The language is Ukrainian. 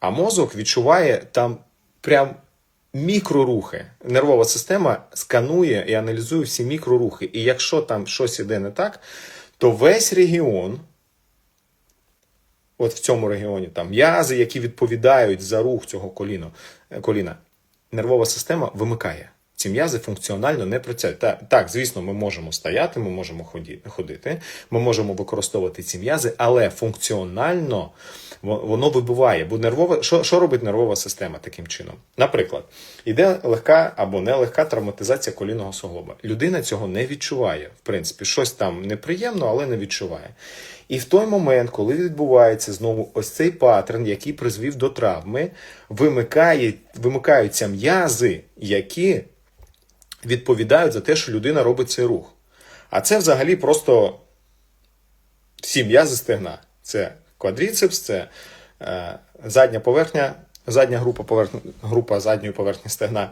А мозок відчуває там прям мікрорухи. Нервова система сканує і аналізує всі мікрорухи. І якщо там щось іде не так, то весь регіон, от в цьому регіоні, там м'язи, які відповідають за рух цього коліна, коліна, нервова система вимикає. Ці м'язи функціонально не працюють. Так, так, звісно, ми можемо стояти, ми можемо ходити, ми можемо використовувати ці м'язи, але функціонально воно вибиває. Бо нервова, що, що робить нервова система таким чином? Наприклад, іде легка або нелегка травматизація колінного суглоба. Людина цього не відчуває. В принципі, щось там неприємно, але не відчуває. І в той момент, коли відбувається знову ось цей паттерн, який призвів до травми, вимикає, вимикаються м'язи, які відповідають за те, що людина робить цей рух. А це взагалі просто всі м'язи стегна. Це квадріцепс, це е, задня поверхня, задня група, поверхня, група задньої поверхні стегна.